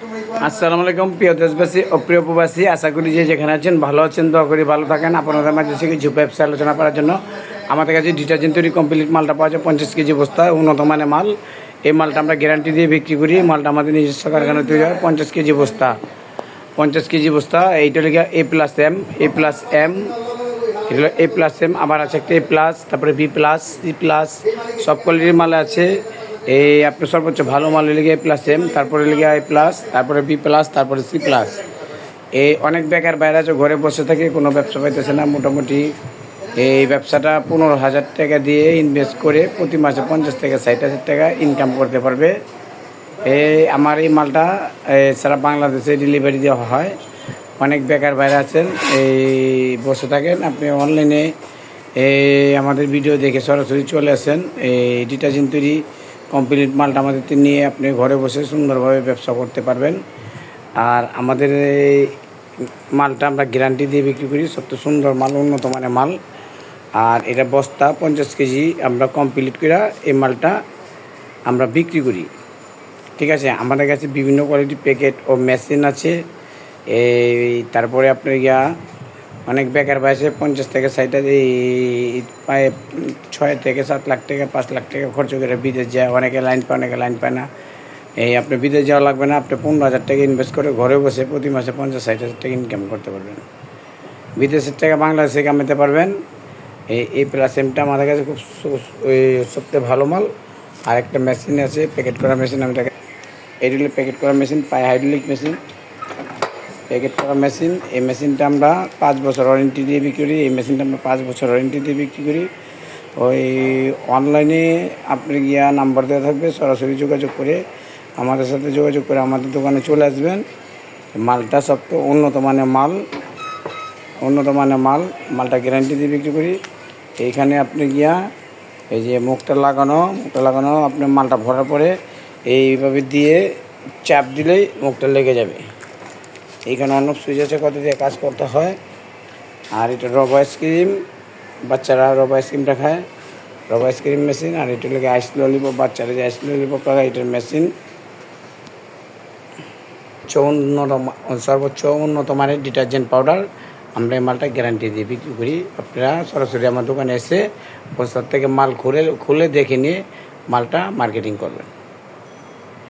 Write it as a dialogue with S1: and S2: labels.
S1: আসসালামু আলাইকুম, প্রিয় দেশবাসী ও প্রিয় প্রবাসী, আশা করি যে যেখানে আছেন ভালো আছেন, দোয়া করি ভালো থাকেন। আপনাদের মাঝে থেকে ঝুপ ব্যবসা আলোচনা করার জন্য আমাদের কাছে ডিটারজেন্ট তৈরি কমপ্লিট মালটা পাওয়া যায় পঞ্চাশ কেজি বস্তা, উন্নত মানের মাল। এই মালটা আমরা গ্যারান্টি দিয়ে বিক্রি করি। মালটা আমাদের নিজস্ব কারখানা তৈরি হয় পঞ্চাশ কেজি বস্তা। পঞ্চাশ কেজি বস্তা, এইটা লেগে A plus M A plus M এগুলো এ প্লাস এম আবার আছে একটা এ প্লাস তারপরে বি প্লাস সি প্লাস সব কোয়ালিটির মাল আছে। এই আপনার সর্বোচ্চ ভালো মাল লেগে এ প্লাস এম তারপরে লেগে এ প্লাস তারপরে বি প্লাস তারপরে সি প্লাস এই অনেক বেকার বাইরে আছে, ঘরে বসে থাকে কোনো ব্যবসা পাইতেছে না, মোটামুটি। এই ব্যবসাটা পনেরো হাজার টাকা দিয়ে ইনভেস্ট করে প্রতি মাসে পঞ্চাশ থেকে ষাট হাজার টাকা ইনকাম করতে পারবে। এই আমার এই মালটা সারা বাংলাদেশে ডেলিভারি দেওয়া হয়। অনেক বেকার বাইরে আছেন, এই বসে থাকেন, আপনি অনলাইনে এই আমাদের ভিডিও দেখে সরাসরি চলে আসেন। এই ডিটারজেন্ট তৈরি কমপ্লিট মালটা আমাদের নিয়ে আপনি ঘরে বসে সুন্দরভাবে ব্যবসা করতে পারবেন। আর আমাদের এই মালটা আমরা গ্যারান্টি দিয়ে বিক্রি করি, সবচেয়ে সুন্দর মাল, উন্নত মানের মাল। আর এটা বস্তা পঞ্চাশ কেজি আমরা কমপ্লিট করে এই মালটা আমরা বিক্রি করি। ঠিক আছে? আমাদের কাছে বিভিন্ন কোয়ালিটির প্যাকেট ও মেশিন আছে। এই, তারপরে আপনার ইয়া অনেক বেকার বয়সে পঞ্চাশ থেকে ষাট প্রায় ছয় থেকে সাত লাখ টাকা, পাঁচ লাখ টাকা খরচ করে বিদেশ যায়। অনেকে লাইন পায়, অনেকে লাইন পায় না। এই আপনি বিদেশ যাওয়া লাগবে না, আপনি পনেরো হাজার টাকা ইনভেস্ট করে ঘরে বসে প্রতি মাসে পঞ্চাশ, ষাট হাজার টাকা ইনকাম করতে পারবেন। বিদেশের টাকা বাংলাদেশে কামাতে পারবেন। এই এই প্লাস এমটা আমাদের কাছে খুব সু- ওই সবথেকে ভালো মাল। আর একটা মেশিন আছে প্যাকেট করা মেশিন আমি তাকে এটি হলো প্যাকেট করা মেশিন পায়ে হাইড্রোলিক মেশিন প্যাকেট করা মেশিন, এই মেশিনটা আমরা পাঁচ বছর ওয়ারেন্টি দিয়ে বিক্রি করি, এই মেশিনটা আমরা পাঁচ বছর ওয়ারেন্টি দিয়ে বিক্রি করি। ওই অনলাইনে আপনি গিয়া নাম্বার দেওয়া থাকবে, সরাসরি যোগাযোগ করে আমাদের সাথে যোগাযোগ করে আমাদের দোকানে চলে আসবেন। মালটা সব সবচেয়ে উন্নত মানের মাল, উন্নত মানের মাল, মালটা গ্যারান্টি দিয়ে বিক্রি করি। এইখানে আপনি গিয়া এই যে মুখটা লাগানো মুখটা লাগানো, আপনি মালটা ভরার পরে এইভাবে দিয়ে চাপ দিলেই মুখটা লেগে যাবে। এইখানে অন্য সুইচ আছে, কত দিয়ে কাজ করতে হয়। আর এটা রব আইসক্রিম, বাচ্চারা রব আইসক্রিমটা খায়। রব আইসক্রিম মেশিন, আর এটা লেগে আইস ললিপপ, বাচ্চারা যে আইস ললিপপ খায়, এটার মেশিন। উন্নত সর্বোচ্চ উন্নত মানের ডিটারজেন্ট পাউডার, আমরা এই মালটা গ্যারান্টি দিয়ে বিক্রি করি। আপনারা সরাসরি আমার দোকানে এসে বস্তার থেকে মাল খুলে খুলে দেখে নিয়ে মালটা মার্কেটিং করবেন।